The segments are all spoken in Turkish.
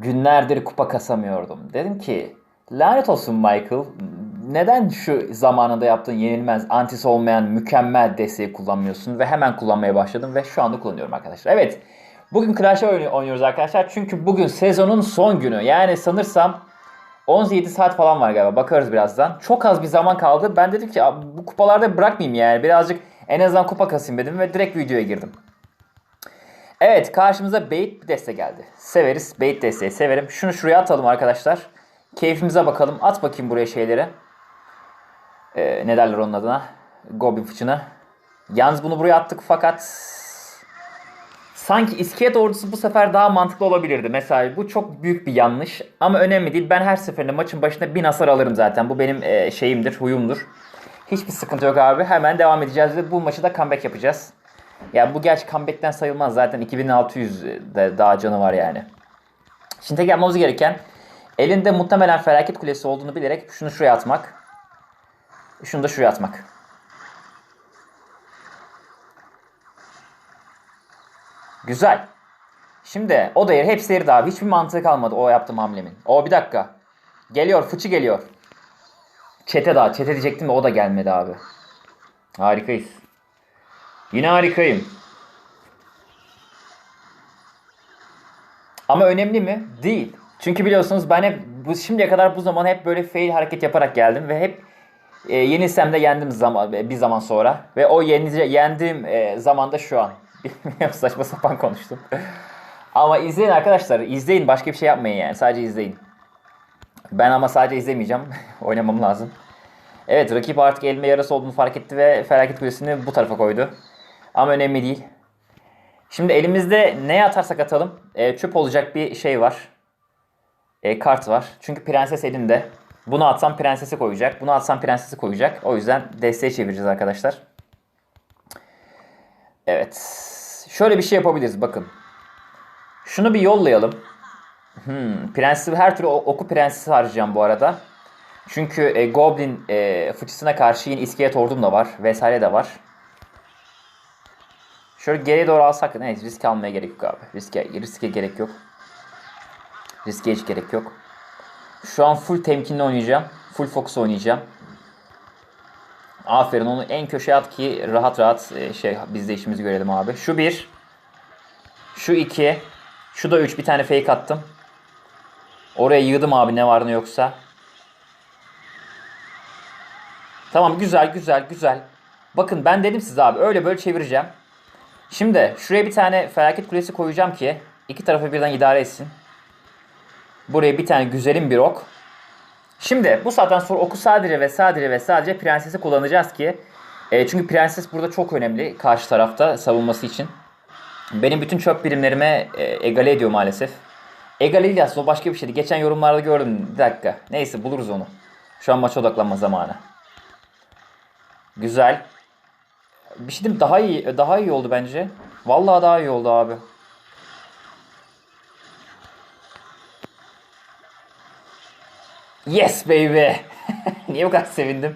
Günlerdir kupa kasamıyordum. Dedim ki lanet olsun Michael. Neden şu zamanında yaptığın yenilmez, antisi olmayan mükemmel desteği kullanmıyorsun? Ve hemen kullanmaya başladım ve şu anda kullanıyorum arkadaşlar. Evet. Bugün Clash oynuyoruz arkadaşlar. Çünkü bugün sezonun son günü. Yani sanırsam 17 saat falan var galiba. Bakarız birazdan. Çok az bir zaman kaldı. Ben dedim ki "Abi bu kupalarda bırakmayayım yani. Birazcık en azından kupa kasayım dedim ve direkt videoya girdim. Evet karşımıza bait bir deste geldi. Severiz. Bait desteği severim. Şunu şuraya atalım arkadaşlar. Keyfimize bakalım. At bakayım buraya şeyleri. Ee, ne derler onun adına? Goblin fıçını. Yalnız bunu buraya attık fakat sanki iskelet ordusu bu sefer daha mantıklı olabilirdi. Mesela bu çok büyük bir yanlış ama önemli değil. Ben her seferinde maçın başında bin hasar alırım zaten. Bu benim e, şeyimdir, huyumdur. Hiçbir sıkıntı yok abi. Hemen devam edeceğiz ve bu maçı da comeback yapacağız. Ya bu gerçi comeback'ten sayılmaz. Zaten 2600 de daha canı var yani. Şimdi tek yapmamız gereken elinde muhtemelen felaket kulesi olduğunu bilerek şunu şuraya atmak. Şunu da şuraya atmak. Güzel. Şimdi o da yer hepsi eridi abi. Hiçbir mantığı kalmadı o yaptığım hamlemin. O bir dakika. Geliyor fıçı geliyor. Çete daha. Çete diyecektim de o da gelmedi abi. Harikayız. Yine harikayım. Ama önemli mi? Değil. Çünkü biliyorsunuz ben hep bu şimdiye kadar bu zaman hep böyle fail hareket yaparak geldim ve hep e, yenilsem de yendim zaman bir zaman sonra ve o yenice, yendiğim e, zamanda şu an. Bilmiyorum saçma sapan konuştum. ama izleyin arkadaşlar. izleyin başka bir şey yapmayın yani. Sadece izleyin. Ben ama sadece izlemeyeceğim. Oynamam lazım. Evet rakip artık elime yarası olduğunu fark etti ve felaket kulesini bu tarafa koydu. Ama önemli değil. Şimdi elimizde ne atarsak atalım e, çöp olacak bir şey var. E, kart var. Çünkü prenses elinde. Bunu atsam prensesi koyacak. Bunu atsam prensesi koyacak. O yüzden desteğe çevireceğiz arkadaşlar. Evet. Şöyle bir şey yapabiliriz bakın. Şunu bir yollayalım. Hmm, prensi her türlü oku prensesi harcayacağım bu arada. Çünkü e, Goblin e, fıçısına karşı yine iskelet ordum da var. Vesaire de var. Şöyle geriye doğru alsak neyse risk almaya gerek yok abi. Riske, riske gerek yok. Riske hiç gerek yok. Şu an full temkinli oynayacağım. Full focus oynayacağım. Aferin onu en köşeye at ki rahat rahat e, şey biz de işimizi görelim abi. Şu bir. Şu iki. Şu da üç. Bir tane fake attım. Oraya yığdım abi ne var ne yoksa. Tamam güzel güzel güzel. Bakın ben dedim size abi öyle böyle çevireceğim. Şimdi şuraya bir tane felaket kulesi koyacağım ki iki tarafı birden idare etsin. Buraya bir tane güzelim bir ok. Şimdi bu saatten sonra oku sadece ve sadece ve sadece prensesi kullanacağız ki e, çünkü prenses burada çok önemli karşı tarafta savunması için. Benim bütün çöp birimlerime e, egale ediyor maalesef. Egale değil aslında o başka bir şeydi. Geçen yorumlarda gördüm. Bir dakika. Neyse buluruz onu. Şu an maça odaklanma zamanı. Güzel. Bir şey diyeyim daha iyi daha iyi oldu bence. Vallahi daha iyi oldu abi. Yes baby. Niye bu kadar sevindim?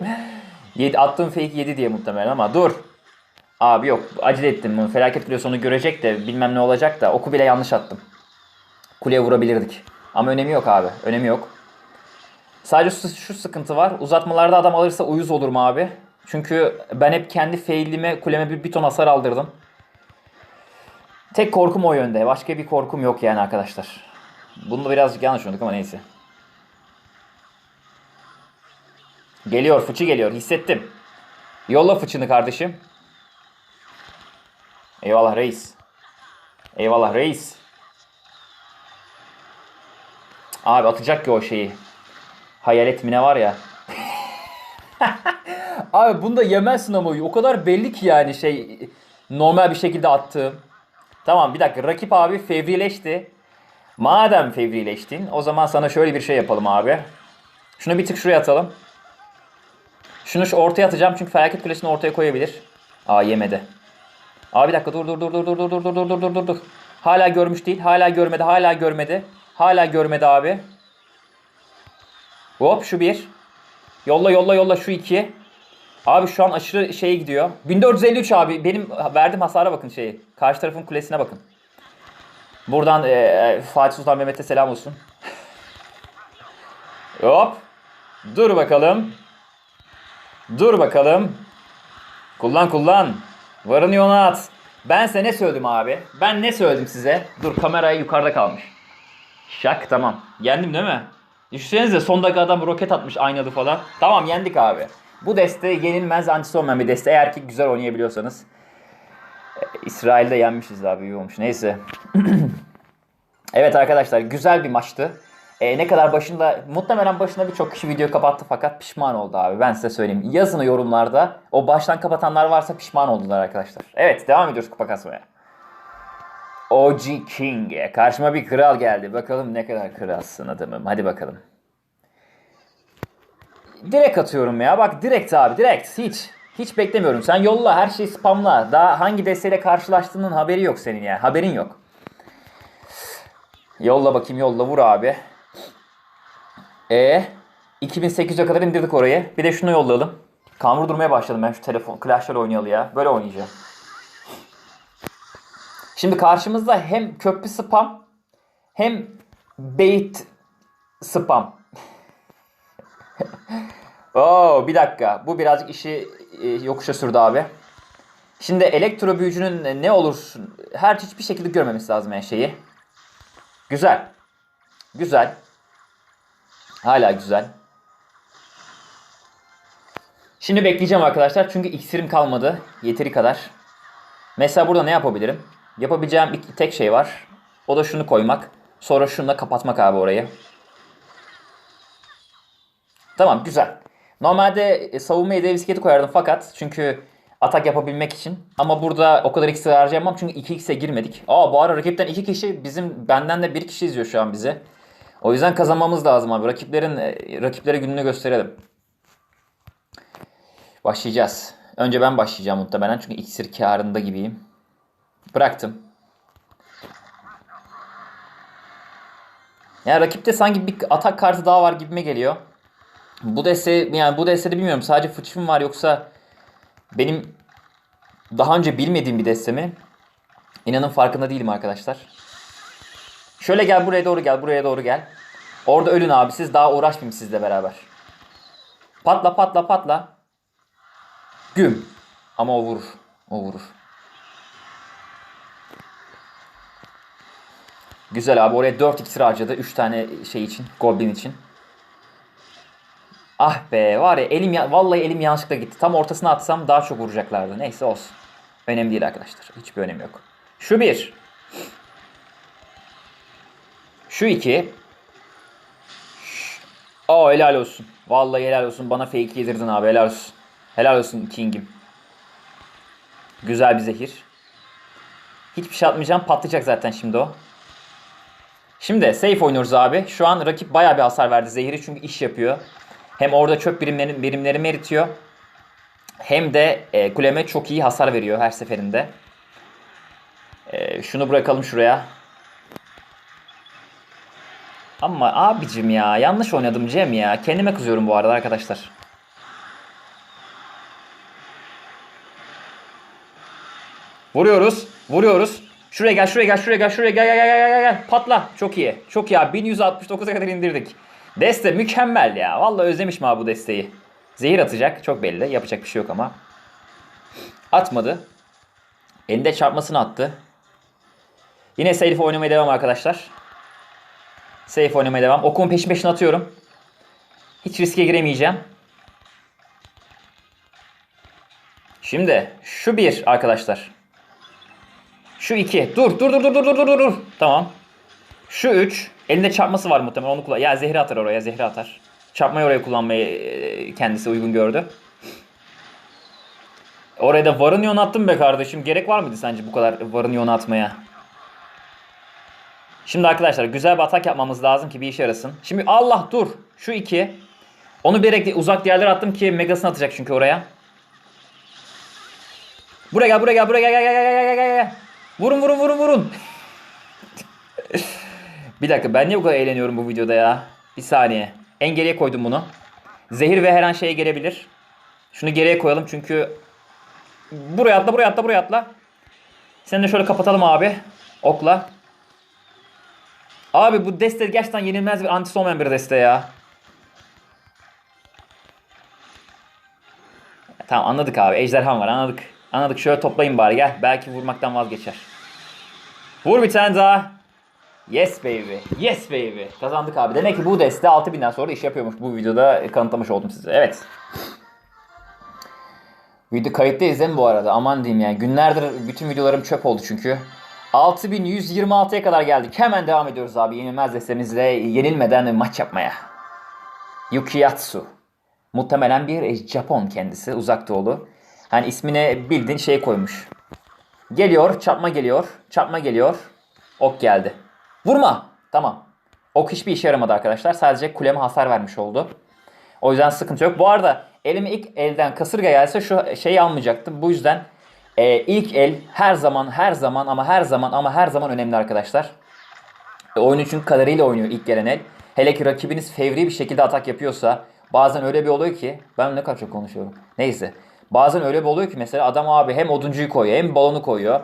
Yedi, attığım fake 7 diye muhtemelen ama dur. Abi yok acele ettim. Bunu felaket kulesi onu görecek de bilmem ne olacak da oku bile yanlış attım. Kuleye vurabilirdik. Ama önemi yok abi. Önemi yok. Sadece şu, şu sıkıntı var. Uzatmalarda adam alırsa uyuz olurum abi. Çünkü ben hep kendi failime kuleme bir, bir ton hasar aldırdım. Tek korkum o yönde. Başka bir korkum yok yani arkadaşlar. Bunu da birazcık yanlış oynadık ama neyse. Geliyor fıçı geliyor. Hissettim. Yolla fıçını kardeşim. Eyvallah reis. Eyvallah reis. Abi atacak ki o şeyi. Hayalet mi ne var ya. Abi bunu da yemezsin ama o kadar belli ki yani şey normal bir şekilde attığım. Tamam bir dakika rakip abi fevrileşti. Madem fevrileştin o zaman sana şöyle bir şey yapalım abi. Şunu bir tık şuraya atalım. Şunu şu ortaya atacağım çünkü felaket kulesini ortaya koyabilir. Aa yemedi. Aa bir dakika dur dur dur dur dur dur dur dur dur dur dur dur. Hala görmüş değil. Hala görmedi. Hala görmedi. Hala görmedi abi. Hop şu bir. Yolla yolla yolla şu iki. Abi şu an aşırı şeye gidiyor. 1453 abi. Benim verdiğim hasara bakın şeyi. Karşı tarafın kulesine bakın. Buradan e, Fatih Sultan Mehmet'e selam olsun. Hop. Dur bakalım. Dur bakalım. Kullan kullan. Varını yona at. Ben size ne söyledim abi? Ben ne söyledim size? Dur kamerayı yukarıda kalmış. Şak tamam. Yendim değil mi? Düşünsenize son dakika adam roket atmış aynalı falan. Tamam yendik abi. Bu deste yenilmez antisi olmayan bir deste. Eğer ki güzel oynayabiliyorsanız. Ee, İsrail'de yenmişiz abi iyi olmuş. Neyse. evet arkadaşlar güzel bir maçtı. Ee, ne kadar başında muhtemelen başında birçok kişi video kapattı fakat pişman oldu abi. Ben size söyleyeyim. Yazın yorumlarda. O baştan kapatanlar varsa pişman oldular arkadaşlar. Evet devam ediyoruz kupa kasmaya. OG King. Karşıma bir kral geldi. Bakalım ne kadar kralsın adamım. Hadi bakalım. Direkt atıyorum ya. Bak direkt abi direkt. Hiç. Hiç beklemiyorum. Sen yolla her şeyi spamla. Daha hangi desteğiyle karşılaştığının haberi yok senin ya. Haberin yok. Yolla bakayım yolla vur abi. E 2800'e kadar indirdik orayı. Bir de şunu yollayalım. Kan durmaya başladım ben şu telefon. Clash'lar oynayalı ya. Böyle oynayacağım. Şimdi karşımızda hem köprü spam hem bait spam. Oo bir dakika. Bu birazcık işi e, yokuşa sürdü abi. Şimdi elektro büyücünün ne olur her hiçbir şekilde görmemesi lazım yani şeyi. Güzel. Güzel. Hala güzel. Şimdi bekleyeceğim arkadaşlar çünkü iksirim kalmadı yeteri kadar. Mesela burada ne yapabilirim? Yapabileceğim bir tek şey var. O da şunu koymak. Sonra şunu kapatmak abi orayı. Tamam güzel. Normalde e, savunmaya dev bisikleti koyardım fakat çünkü atak yapabilmek için. Ama burada o kadar iksir harcayamam çünkü 2x'e girmedik. Aa bu ara rakipten 2 kişi bizim benden de 1 kişi izliyor şu an bizi. O yüzden kazanmamız lazım abi. Rakiplerin e, rakiplere gününü gösterelim. Başlayacağız. Önce ben başlayacağım muhtemelen çünkü iksir karında gibiyim. Bıraktım. Yani rakipte sanki bir atak kartı daha var gibime geliyor. Bu deste yani bu destede bilmiyorum sadece fıçı mı var yoksa benim daha önce bilmediğim bir deste mi? İnanın farkında değilim arkadaşlar. Şöyle gel buraya doğru gel buraya doğru gel. Orada ölün abi siz daha uğraşmayayım sizle beraber. Patla patla patla. Güm. Ama o vurur. O vurur. Güzel abi oraya 4 iksir harcadı 3 tane şey için. Goblin için. Ah be var ya elim ya vallahi elim yanlışlıkla gitti. Tam ortasına atsam daha çok vuracaklardı. Neyse olsun. Önemli değil arkadaşlar. Hiçbir önemi yok. Şu bir. Şu iki. Aa helal olsun. Vallahi helal olsun. Bana fake yedirdin abi. Helal olsun. Helal olsun King'im. Güzel bir zehir. Hiçbir şey atmayacağım. Patlayacak zaten şimdi o. Şimdi safe oynuyoruz abi. Şu an rakip baya bir hasar verdi zehiri çünkü iş yapıyor. Hem orada çöp birimleri, birimleri eritiyor. Hem de e, kuleme çok iyi hasar veriyor her seferinde. E, şunu bırakalım şuraya. Ama abicim ya yanlış oynadım Cem ya. Kendime kızıyorum bu arada arkadaşlar. Vuruyoruz. Vuruyoruz. Şuraya gel, şuraya gel, şuraya gel, şuraya gel, gel, gel, gel, gel. Patla. Çok iyi. Çok iyi abi. 1169'a kadar indirdik. Deste mükemmel ya. Vallahi özlemişim abi bu desteği. Zehir atacak. Çok belli. Yapacak bir şey yok ama. Atmadı. Elinde çarpmasını attı. Yine safe oynamaya devam arkadaşlar. Safe oynamaya devam. Okumun peşin peşin atıyorum. Hiç riske giremeyeceğim. Şimdi şu bir arkadaşlar. Şu iki. Dur dur dur dur dur dur dur. Tamam. Şu üç. Elinde çarpması var muhtemelen onu kullan. Ya zehri atar oraya zehri atar. Çarpmayı oraya kullanmayı e, kendisi uygun gördü. Oraya da varın yon attım be kardeşim. Gerek var mıydı sence bu kadar varın yon atmaya? Şimdi arkadaşlar güzel bir atak yapmamız lazım ki bir işe yarasın. Şimdi Allah dur. Şu iki. Onu bilerek uzak yerlere attım ki megasını atacak çünkü oraya. Buraya gel buraya gel buraya gel gel gel gel gel gel. Vurun vurun vurun vurun. bir dakika ben niye bu kadar eğleniyorum bu videoda ya? Bir saniye. En geriye koydum bunu. Zehir ve her an şeye gelebilir. Şunu geriye koyalım çünkü buraya atla buraya atla buraya atla. Seni de şöyle kapatalım abi. Okla. Abi bu deste gerçekten yenilmez bir antisi olmayan bir deste ya. Tamam anladık abi. Ejderhan var anladık. Anladık. Şöyle toplayın bari gel. Belki vurmaktan vazgeçer. Vur bir tane daha. Yes baby. Yes baby. Kazandık abi. Demek ki bu deste 6000'den sonra iş yapıyormuş. Bu videoda kanıtlamış oldum size. Evet. Video kayıttayız değil bu arada? Aman diyeyim yani. Günlerdir bütün videolarım çöp oldu çünkü. 6126'ya kadar geldik. Hemen devam ediyoruz abi. Yenilmez destemizle yenilmeden maç yapmaya. Yukiyatsu. Muhtemelen bir Japon kendisi. Uzak doğulu. Hani ismine bildiğin şey koymuş. Geliyor, çarpma geliyor, çarpma geliyor. Ok geldi. Vurma. Tamam. Ok hiçbir işe yaramadı arkadaşlar. Sadece kuleme hasar vermiş oldu. O yüzden sıkıntı yok. Bu arada elime ilk elden kasırga gelse şu şeyi almayacaktım. Bu yüzden e, ilk el her zaman her zaman ama her zaman ama her zaman önemli arkadaşlar. E, oyunu çünkü kadarıyla oynuyor ilk gelen el. Hele ki rakibiniz fevri bir şekilde atak yapıyorsa bazen öyle bir oluyor ki ben ne kadar çok konuşuyorum. Neyse. Bazen öyle bir oluyor ki mesela adam abi hem oduncuyu koyuyor hem balonu koyuyor.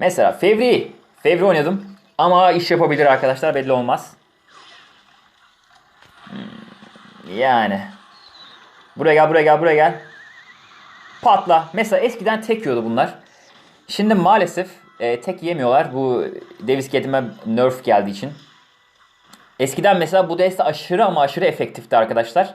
Mesela fevri. Fevri oynadım. Ama iş yapabilir arkadaşlar belli olmaz. Hmm, Yani. Buraya gel buraya gel buraya gel. Patla. Mesela eskiden tek yiyordu bunlar. Şimdi maalesef e, tek yemiyorlar. Bu Davis Gedim'e nerf geldiği için. Eskiden mesela bu deste aşırı ama aşırı efektifti arkadaşlar.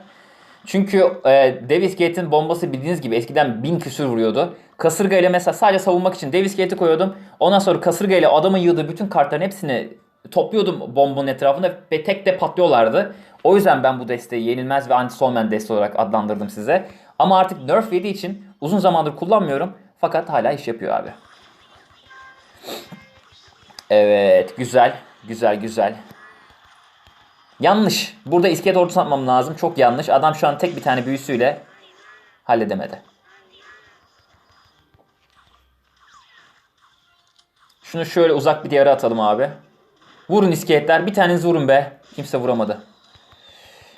Çünkü e, Davis Gate'in bombası bildiğiniz gibi eskiden bin küsür vuruyordu. Kasırga ile mesela sadece savunmak için Davis Gate'i koyuyordum. Ondan sonra kasırga ile adamın yığdığı bütün kartların hepsini topluyordum bombanın etrafında ve tek de patlıyorlardı. O yüzden ben bu desteği yenilmez ve anti solman deste olarak adlandırdım size. Ama artık nerf yediği için uzun zamandır kullanmıyorum. Fakat hala iş yapıyor abi. Evet güzel güzel güzel. Yanlış. Burada iskelet ordusu atmam lazım. Çok yanlış. Adam şu an tek bir tane büyüsüyle halledemedi. Şunu şöyle uzak bir diyara atalım abi. Vurun iskeletler. Bir taneniz vurun be. Kimse vuramadı.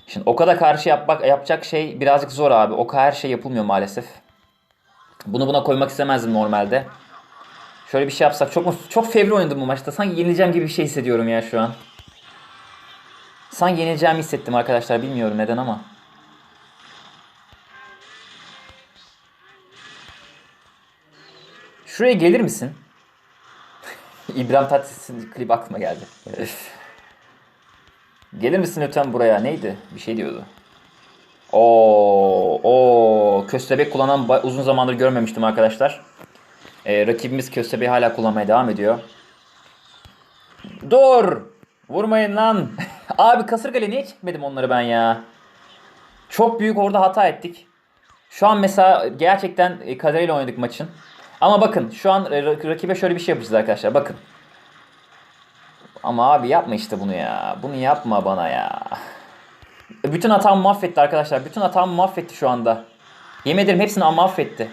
Şimdi oka da karşı yapmak, yapacak şey birazcık zor abi. Oka her şey yapılmıyor maalesef. Bunu buna koymak istemezdim normalde. Şöyle bir şey yapsak. Çok çok fevri oynadım bu maçta. Sanki yenileceğim gibi bir şey hissediyorum ya şu an. Sanki yenileceğimi hissettim arkadaşlar. Bilmiyorum neden ama. Şuraya gelir misin? İbrahim Tatlıses'in klip aklıma geldi. gelir misin lütfen buraya? Neydi? Bir şey diyordu. Oo, o köstebek kullanan uzun zamandır görmemiştim arkadaşlar. Ee, rakibimiz köstebeği hala kullanmaya devam ediyor. Dur! Vurmayın lan. Abi kasırgayla niye çekmedim onları ben ya? Çok büyük orada hata ettik. Şu an mesela gerçekten e, kaderiyle oynadık maçın. Ama bakın şu an e, rak- rakibe şöyle bir şey yapacağız arkadaşlar. Bakın. Ama abi yapma işte bunu ya. Bunu yapma bana ya. Bütün hatamı mahvetti arkadaşlar. Bütün hatamı mahvetti şu anda. Yemin ederim hepsini mahvetti.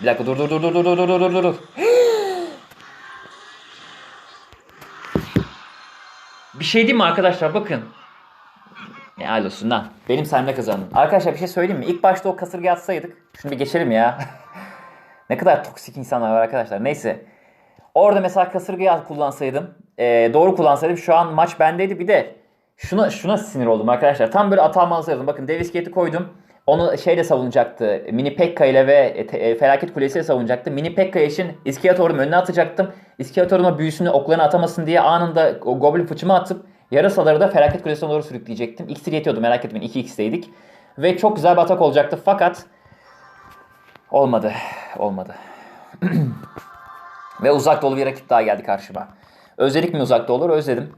Bir dakika dur dur dur dur dur dur dur dur dur. Bir şey diyeyim mi arkadaşlar bakın. Ne hal lan. Benim sayemde kazandın. Arkadaşlar bir şey söyleyeyim mi? İlk başta o kasırga atsaydık. Şunu bir geçelim ya. ne kadar toksik insanlar var arkadaşlar. Neyse. Orada mesela kasırgayı kullansaydım. e, doğru kullansaydım şu an maç bendeydi. Bir de şuna şuna sinir oldum arkadaşlar. Tam böyle atağımı alsaydım. Bakın Davis Gate'i koydum. Onu şeyle savunacaktı. Mini Pekka ile ve e, e, Felaket Kulesi ile savunacaktı. Mini Pekka için İskeletor'un önüne atacaktım. İskeletor'un o büyüsünü oklarını atamasın diye anında o Goblin fıçımı atıp yarasaları da Felaket Kulesi'ne doğru sürükleyecektim. İksir yetiyordu merak etmeyin 2x'teydik. Ve çok güzel bir atak olacaktı fakat olmadı. Olmadı. Ve uzak dolu bir rakip daha geldi karşıma. Özledik mi uzak olur? Özledim.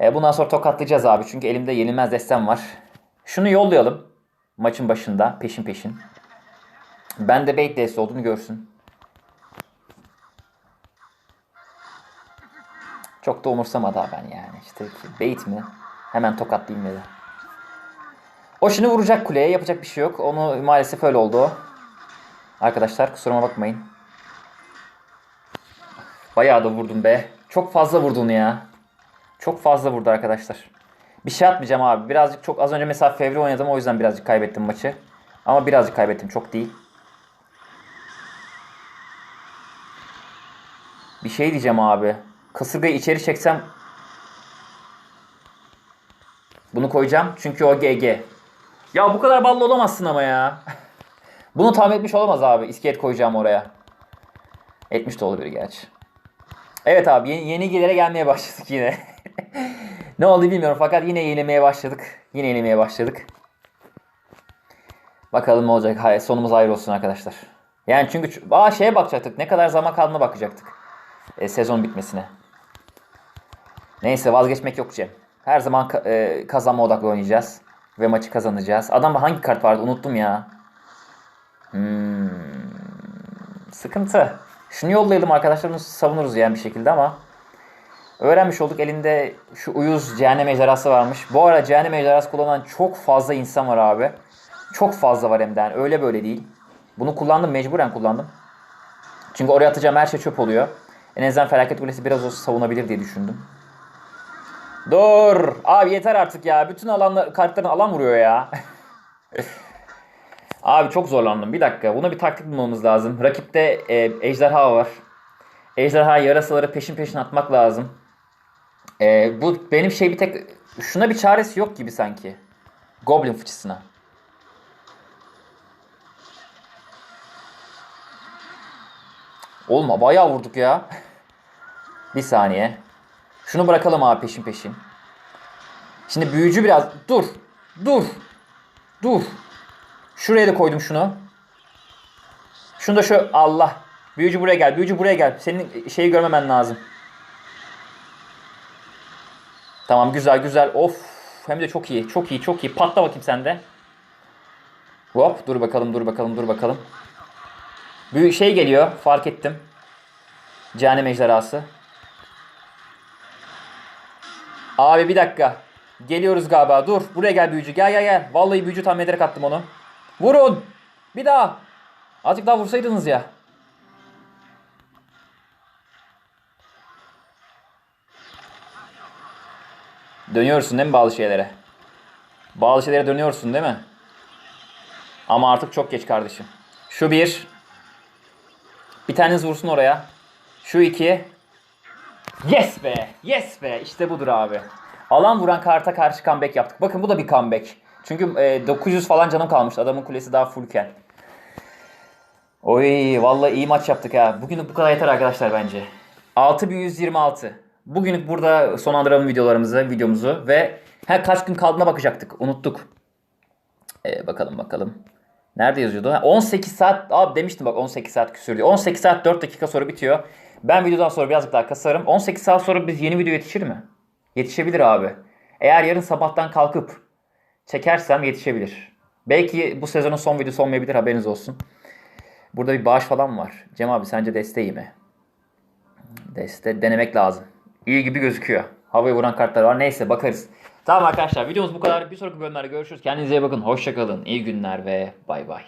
E, bundan sonra tokatlayacağız abi. Çünkü elimde yenilmez destem var. Şunu yollayalım. Maçın başında peşin peşin. Ben de bait deste olduğunu görsün. Çok da umursamadı ben yani. İşte bait mi? Hemen tokatlayayım dedi. O şimdi vuracak kuleye. Yapacak bir şey yok. Onu maalesef öyle oldu. Arkadaşlar kusuruma bakmayın. Bayağı da vurdum be. Çok fazla vurdun ya. Çok fazla vurdu arkadaşlar. Bir şey atmayacağım abi. Birazcık çok az önce mesela Fevri oynadım o yüzden birazcık kaybettim maçı. Ama birazcık kaybettim çok değil. Bir şey diyeceğim abi. kasırgayı içeri çeksem bunu koyacağım çünkü o GG. Ya bu kadar ballı olamazsın ama ya. Bunu tahmin etmiş olamaz abi. İskelet koyacağım oraya. Etmiş de olabilir gerçi. Evet abi yeni, yenilgilere gelmeye başladık yine. ne oldu bilmiyorum fakat yine yenilmeye başladık. Yine yenilmeye başladık. Bakalım ne olacak. Hayır, sonumuz ayrı olsun arkadaşlar. Yani çünkü aa şeye bakacaktık. Ne kadar zaman kaldığına bakacaktık. E, sezon bitmesine. Neyse vazgeçmek yok Cem. Her zaman ka- e, kazanma odaklı oynayacağız. Ve maçı kazanacağız. Adamda hangi kart vardı unuttum ya. Hmm, sıkıntı. Şunu yollayalım arkadaşlarımız savunuruz yani bir şekilde ama. Öğrenmiş olduk elinde şu uyuz cehennem ejderhası varmış. Bu ara cehennem ejderhası kullanan çok fazla insan var abi. Çok fazla var hem de yani öyle böyle değil. Bunu kullandım mecburen kullandım. Çünkü oraya atacağım her şey çöp oluyor. En azından felaket kulesi biraz olsa savunabilir diye düşündüm. Dur. Abi yeter artık ya. Bütün alanlar kartların alan vuruyor ya. Abi çok zorlandım. Bir dakika. Buna bir taktik bulmamız lazım. Rakipte e, ejderha var. Ejderha yarasaları peşin peşin atmak lazım. E, bu benim şey bir tek şuna bir çaresi yok gibi sanki. Goblin fıçısına. Oğlum bayağı vurduk ya. bir saniye. Şunu bırakalım abi peşin peşin. Şimdi büyücü biraz... Dur. Dur. Dur. Şuraya da koydum şunu. Şunu da şu... Allah. Büyücü buraya gel. Büyücü buraya gel. Senin şeyi görmemen lazım. Tamam güzel güzel. Of. Hem de çok iyi. Çok iyi. Çok iyi. Patla bakayım sen de. Hop. Dur bakalım. Dur bakalım. Dur bakalım. Büyük şey geliyor. Fark ettim. Cehennem ejderhası. Abi bir dakika. Geliyoruz galiba. Dur. Buraya gel büyücü. Gel gel gel. Vallahi büyücü tahmin ederek attım onu. Vurun. Bir daha. Azıcık daha vursaydınız ya. Dönüyorsun değil mi bazı şeylere? Bazı şeylere dönüyorsun değil mi? Ama artık çok geç kardeşim. Şu bir. Bir taneniz vursun oraya. Şu iki. Yes be! Yes be! İşte budur abi. Alan vuran karta karşı comeback yaptık. Bakın bu da bir comeback. Çünkü e, 900 falan canım kalmıştı. Adamın kulesi daha fullken. Oy vallahi iyi maç yaptık ha. Bugünlük bu kadar yeter arkadaşlar bence. 6126. Bugünlük burada sonlandıralım videolarımızı, videomuzu ve her kaç gün kaldığına bakacaktık. Unuttuk. Ee, bakalım bakalım. Nerede yazıyordu? Ha, 18 saat abi demiştim bak 18 saat küsür diye. 18 saat 4 dakika sonra bitiyor. Ben videodan sonra birazcık daha kasarım. 18 saat sonra biz yeni video yetişir mi? Yetişebilir abi. Eğer yarın sabahtan kalkıp çekersem yetişebilir. Belki bu sezonun son videosu olmayabilir haberiniz olsun. Burada bir bağış falan var. Cem abi sence deste iyi mi? Deste denemek lazım. İyi gibi gözüküyor. Havaya vuran kartlar var. Neyse bakarız. Tamam arkadaşlar videomuz bu kadar. Bir sonraki bölümlerde görüşürüz. Kendinize iyi bakın. Hoşçakalın. İyi günler ve bay bay.